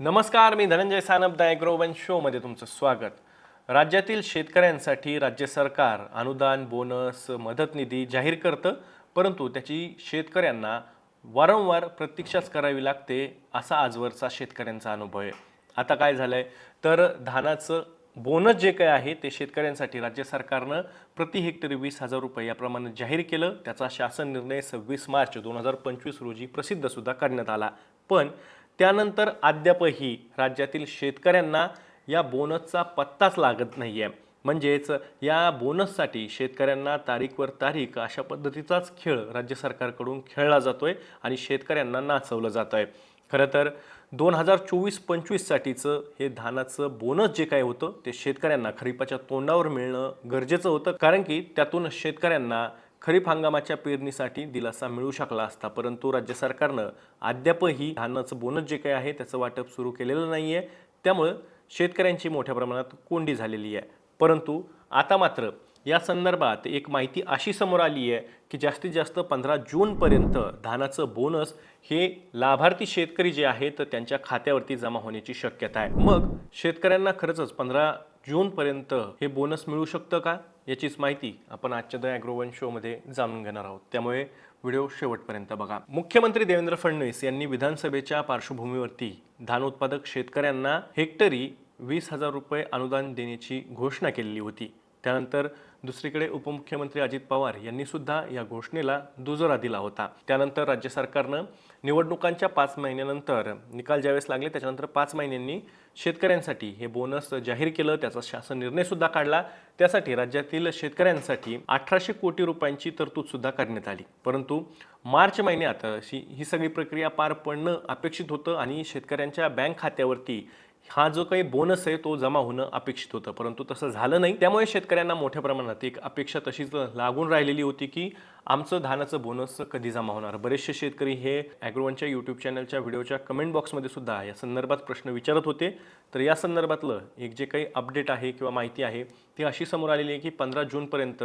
नमस्कार मी धनंजय सानप द ॲग्रोवन शोमध्ये तुमचं स्वागत. राज्यातील शेतकऱ्यांसाठी राज्य सरकार अनुदान बोनस मदत निधी जाहीर करतं परंतु त्याची शेतकऱ्यांना वारंवार प्रतीक्षाच करावी लागते असा आजवरचा शेतकऱ्यांचा अनुभव आहे. आता काय झालंय? तर धानाचं बोनस जे काय आहे ते शेतकऱ्यांसाठी राज्य सरकारनं प्रति हेक्टरी वीस हजार रुपये याप्रमाणे जाहीर केलं. त्याचा शासन निर्णय सव्वीस मार्च दोन हजार पंचवीस रोजी प्रसिद्धसुद्धा करण्यात आला. पण त्यानंतर अद्यापही राज्यातील शेतकऱ्यांना या बोनसचा पत्ताच लागत नाही आहे म्हणजेच या बोनससाठी शेतकऱ्यांना तारीखवर तारीख अशा पद्धतीचाच खेळ राज्य सरकारकडून खेळला जातो आहे आणि शेतकऱ्यांना नाचवलं जात आहे खरं तर दोन हजार चोवीस पंचवीससाठीचं हे धानाचं बोनस जे काय होतं ते शेतकऱ्यांना खरीपाच्या तोंडावर मिळणं गरजेचं होतं. कारण की त्यातून शेतकऱ्यांना खरीप हंगामाच्या पेरणीसाठी दिलासा मिळू शकला असता परंतु राज्य सरकारनं अद्यापही धानाचं बोनस जे काही आहे त्याचं वाटप सुरू केलेलं नाही आहे त्यामुळं शेतकऱ्यांची मोठ्या प्रमाणात कोंडी झालेली आहे. परंतु आता मात्र या संदर्भात एक माहिती अशी समोर आली आहे की जास्तीत जास्त पंधरा जूनपर्यंत धानाचं बोनस हे लाभार्थी शेतकरी जे आहेत त्यांच्या खात्यावरती जमा होण्याची शक्यता आहे. मग शेतकऱ्यांना खरंच पंधरा जूनपर्यंत हे बोनस मिळू शकतं का याचीच माहिती आपण आजच्या द ॲग्रोवन शोमध्ये जाणून घेणार आहोत. त्यामुळे व्हिडिओ शेवटपर्यंत बघा. मुख्यमंत्री देवेंद्र फडणवीस यांनी विधानसभेच्या पार्श्वभूमीवरती धान उत्पादक शेतकऱ्यांना हेक्टरी वीस हजार रुपये अनुदान देण्याची घोषणा केलेली होती. त्यानंतर दुसरीकडे उपमुख्यमंत्री अजित पवार यांनी सुद्धा या घोषणेला दुजोरा दिला होता. त्यानंतर राज्य सरकारनं निवडणुकांच्या पाच महिन्यानंतर निकाल ज्यावेळेस लागले त्याच्यानंतर पाच महिन्यांनी शेतकऱ्यांसाठी हे बोनस जाहीर केलं. त्याचा शासन निर्णय सुद्धा काढला. त्यासाठी राज्यातील शेतकऱ्यांसाठी अठराशे कोटी रुपयांची तरतूद सुद्धा करण्यात आली. परंतु मार्च महिन्यात अशी ही सगळी प्रक्रिया पार पडणं अपेक्षित होतं आणि शेतकऱ्यांच्या बँक खात्यावरती हा जो काही बोनस आहे तो जमा होणं अपेक्षित होतं. परंतु तसं झालं नाही. त्यामुळे शेतकऱ्यांना मोठ्या प्रमाणात एक अपेक्षा तशीच लागून राहिलेली होती की आमचं धानाचं बोनस कधी जमा होणार? बरेचसे शेतकरी हे ॲग्रोवनच्या यूट्यूब चॅनलच्या व्हिडिओच्या कमेंट बॉक्समध्ये सुद्धा या संदर्भात प्रश्न विचारत होते. तर या संदर्भातलं एक जे काही अपडेट आहे किंवा माहिती आहे ती अशी समोर आलेली आहे की पंधरा जूनपर्यंत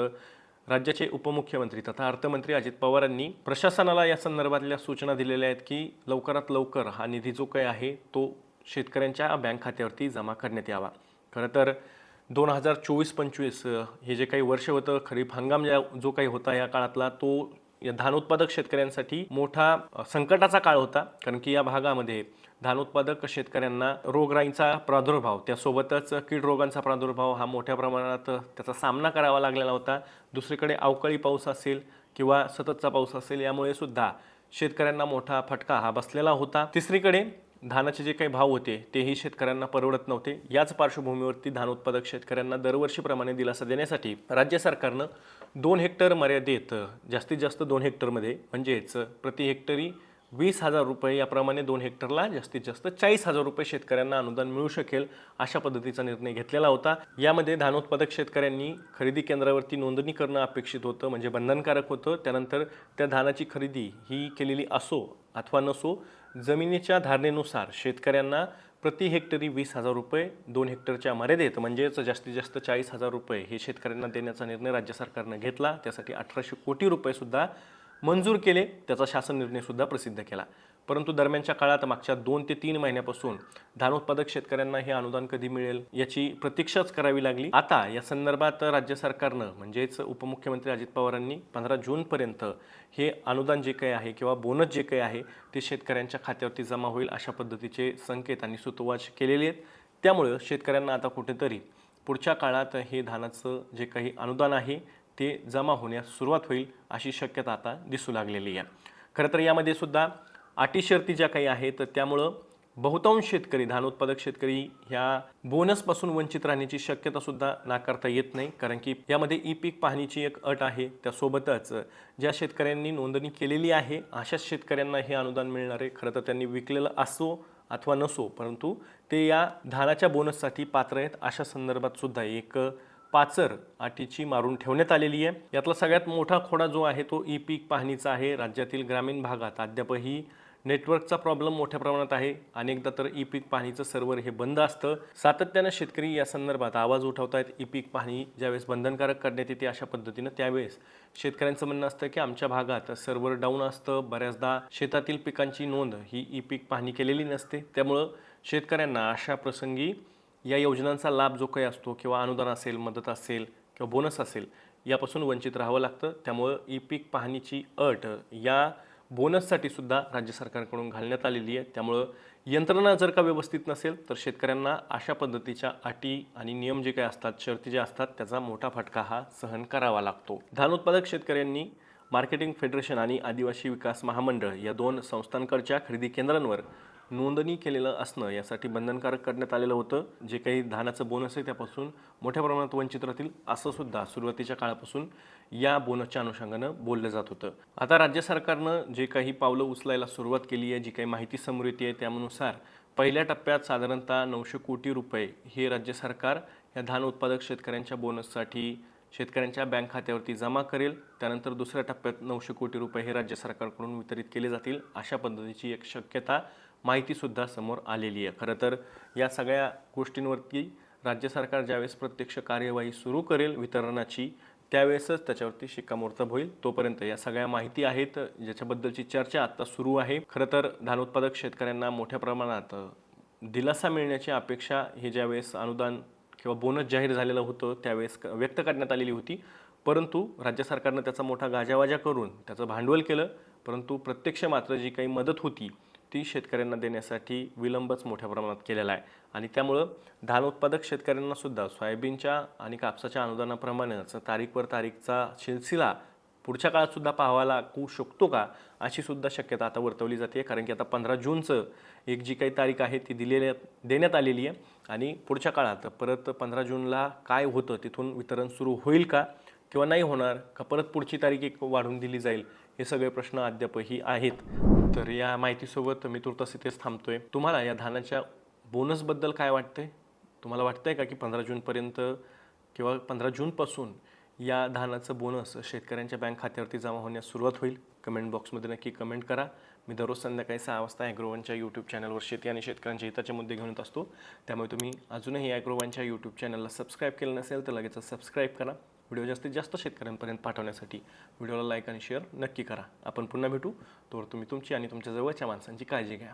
राज्याचे उपमुख्यमंत्री तथा अर्थमंत्री अजित पवारांनी प्रशासनाला या संदर्भातल्या सूचना दिलेल्या आहेत की लवकरात लवकर हा निधी जो काही आहे तो शेतकऱ्यांच्या बँक खात्यावरती जमा करण्यात यावा. खरं तर दोन हजार चोवीस पंचवीस हे जे काही वर्ष होतं खरीप हंगाम या जो काही होता या काळातला तो या धान उत्पादक शेतकऱ्यांसाठी मोठा संकटाचा काळ होता. कारण की या भागामध्ये धान उत्पादक शेतकऱ्यांना रोगराईचा प्रादुर्भाव त्यासोबतच कीड रोगांचा प्रादुर्भाव हा मोठ्या प्रमाणात त्याचा सामना करावा लागलेला होता. दुसरीकडे अवकाळी पाऊस असेल किंवा सततचा पाऊस असेल यामुळे सुद्धा शेतकऱ्यांना मोठा फटका हा बसलेला होता. तिसरीकडे धानाचे जे काही भाव होते तेही शेतकऱ्यांना परवडत नव्हते. याच पार्श्वभूमीवरती धान उत्पादक शेतकऱ्यांना दरवर्षीप्रमाणे दिलासा देण्यासाठी राज्य सरकारनं दोन हेक्टर मर्यादेत जास्तीत जास्त दोन हेक्टरमध्ये म्हणजेच प्रति हेक्टरी वीस हजार रुपये याप्रमाणे दोन हेक्टरला जास्तीत जास्त चाळीस हजार रुपये शेतकऱ्यांना अनुदान मिळू शकेल अशा पद्धतीचा निर्णय घेतलेला होता. यामध्ये धान उत्पादक शेतकऱ्यांनी खरेदी केंद्रावरती नोंदणी करणं अपेक्षित होतं म्हणजे बंधनकारक होतं. त्यानंतर त्या धानाची खरेदी ही केलेली असो अथवा नसो जमिनीच्या धारणेनुसार शेतकऱ्यांना प्रति हेक्टरी वीस हजार रुपये दोन हेक्टरच्या मर्यादेत म्हणजेच जास्तीत जास्त चाळीस हजार रुपये हे शेतकऱ्यांना देण्याचा निर्णय राज्य सरकारनं घेतला. त्यासाठी अठराशे कोटी रुपयेसुद्धा मंजूर केले. त्याचा शासन निर्णयसुद्धा प्रसिद्ध केला. परंतु दरम्यानच्या काळात मागच्या दोन ते तीन महिन्यापासून धान उत्पादक शेतकऱ्यांना हे अनुदान कधी मिळेल याची प्रतीक्षाच करावी लागली. आता या संदर्भात राज्य सरकारनं म्हणजेच उपमुख्यमंत्री अजित पवारांनी पंधरा जूनपर्यंत हे अनुदान जे काही आहे किंवा बोनस जे काही आहे ते शेतकऱ्यांच्या खात्यावरती जमा होईल अशा पद्धतीचे संकेत आणि सुतोवाच केलेले आहेत. त्यामुळं शेतकऱ्यांना आता कुठेतरी पुढच्या काळात हे धानाचं जे काही अनुदान आहे ते जमा होण्यास सुरुवात होईल अशी शक्यता आता दिसू लागलेली आहे. खरं तर यामध्ये सुद्धा अटी शर्ती ज्या काही आहेत त्यामुळं बहुतांश शेतकरी धान उत्पादक शेतकरी ह्या बोनसपासून वंचित राहण्याची शक्यता सुद्धा नाकारता येत नाही. कारण की यामध्ये ई पीक पाहणीची एक अट आहे. त्यासोबतच ज्या शेतकऱ्यांनी नोंदणी केलेली आहे अशाच शेतकऱ्यांना हे अनुदान मिळणार आहे खरं तर त्यांनी विकलेलं असो अथवा नसो परंतु ते या धानाच्या बोनससाठी पात्र आहेत. अशा संदर्भात सुद्धा एक पाचर अटीची मारून ठेवण्यात आलेली आहे. यातला सगळ्यात मोठा खोडा जो आहे तो ई पीक पाहणीचा आहे. राज्यातील ग्रामीण भागात अद्यापही नेटवर्कचा प्रॉब्लेम मोठ्या प्रमाणात आहे. अनेकदा तर ई पीक पाहणीचं सर्व्हर हे बंद असतं. सातत्यानं शेतकरी या संदर्भात आवाज उठवत आहेत ई पीक पाहणी ज्यावेळेस बंधनकारक करण्यात येते अशा पद्धतीनं त्यावेळेस शेतकऱ्यांचं म्हणणं असतं की आमच्या भागात सर्व्हर डाऊन असतं. बऱ्याचदा शेतातील पिकांची नोंद ही ई पीक पाहणी केलेली नसते. त्यामुळं शेतकऱ्यांना अशा प्रसंगी या योजनांचा लाभ जो काही असतो किंवा अनुदान असेल मदत असेल किंवा बोनस असेल यापासून वंचित राहावं लागतं. त्यामुळं ई पीक पाहणीची अट या बोनससाठी सुद्धा राज्य सरकारकडून घालण्यात आलेली आहे. त्यामुळं यंत्रणा जर का व्यवस्थित नसेल तर शेतकऱ्यांना अशा पद्धतीच्या अटी आणि नियम जे काही असतात शर्ती जे असतात त्याचा मोठा फटका हा सहन करावा लागतो. धान उत्पादक शेतकऱ्यांनी मार्केटिंग फेडरेशन आणि आदिवासी विकास महामंडळ या दोन संस्थांकडच्या खरेदी केंद्रांवर नोंदणी केलेलं असणं यासाठी बंधनकारक करण्यात आलेलं होतं. जे काही धानाचं बोनस आहे त्यापासून मोठ्या प्रमाणात वंचित राहतील असं सुद्धा सुरुवातीच्या काळापासून या बोनसच्या अनुषंगानं बोललं जात होतं. आता राज्य सरकारनं जे काही पावलं उचलायला सुरुवात केली आहे जी काही माहिती समोर येते आहे त्यानुसार पहिल्या टप्प्यात साधारणतः नऊशे कोटी रुपये हे राज्य सरकार या धान उत्पादक शेतकऱ्यांच्या बोनससाठी शेतकऱ्यांच्या बँक खात्यावरती जमा करेल. त्यानंतर दुसऱ्या टप्प्यात नऊशे कोटी रुपये हे राज्य सरकारकडून वितरित केले जातील अशा पद्धतीची एक शक्यता माहितीसुद्धा समोर आलेली आहे. खरं तर या सगळ्या गोष्टींवरती राज्य सरकार ज्यावेळेस प्रत्यक्ष कार्यवाही सुरू करेल वितरणाची त्यावेळेसच त्याच्यावरती शिक्कामोर्तब होईल. तोपर्यंत या सगळ्या माहिती आहेत ज्याच्याबद्दलची चर्चा आत्ता सुरू आहे. खरं तर धान उत्पादक शेतकऱ्यांना मोठ्या प्रमाणात दिलासा मिळण्याची अपेक्षा हे ज्यावेळेस अनुदान किंवा बोनस जाहीर झालेलं होतं त्यावेळेस व्यक्त करण्यात आलेली होती. परंतु राज्य सरकारनं त्याचा मोठा गाजावाजा करून त्याचं भांडवल केलं. परंतु प्रत्यक्ष मात्र जी काही मदत होती ती शेतकऱ्यांना देण्यासाठी विलंबच मोठ्या प्रमाणात केलेला आहे. आणि त्यामुळं धान उत्पादक शेतकऱ्यांनासुद्धा सोयाबीनच्या आणि कापसाच्या अनुदानाप्रमाणेच तारीखवर तारीखचा सिलसिला पुढच्या काळातसुद्धा पाहावा लागू शकतो का अशी सुद्धा शक्यता आता वर्तवली जाते. कारण की आता पंधरा जूनचं एक जी काही तारीख आहे ती दिलेल्या देण्यात आलेली आहे. आणि पुढच्या काळात परत पंधरा जूनला काय होतं तिथून वितरण सुरू होईल का किंवा नाही होणार का परत पुढची तारीख एक वाढवून दिली जाईल हे सगळे प्रश्न अद्यापही आहेत. तर या माहितीसोबत मी तुर्तास इथेच थांबतोय. तुम्हाला या धानाच्या बोनसबद्दल काय वाटतंय? तुम्हाला वाटतंय का की पंधरा जूनपर्यंत किंवा पंधरा जूनपासून या धानाचं बोनस शेतकऱ्यांच्या बँक खात्यावरती जमा होण्यास सुरुवात होईल? कमेंट बॉक्समध्ये नक्की कमेंट करा. मी दररोज संध्याकाळी सहा वाजता ॲग्रोवनच्या यूट्यूब चॅनलवर शेती आणि शेतकऱ्यांच्या हिताचे मुद्दे घेऊन येत असतो. त्यामुळे तुम्ही अजूनही ॲग्रोवनच्या यूट्यूब चॅनलला सबस्क्राईब केलं नसेल तर लगेच सबस्क्राईब करा. व्हिडिओ जास्तीत जास्त शेतकऱ्यांपर्यंत पाठवण्यासाठी व्हिडिओला लाईक आणि शेअर नक्की करा. आपण पुन्हा भेटू. तोवर तुम्ही तुमची आणि तुमच्या जवळच्या माणसांची काळजी घ्या.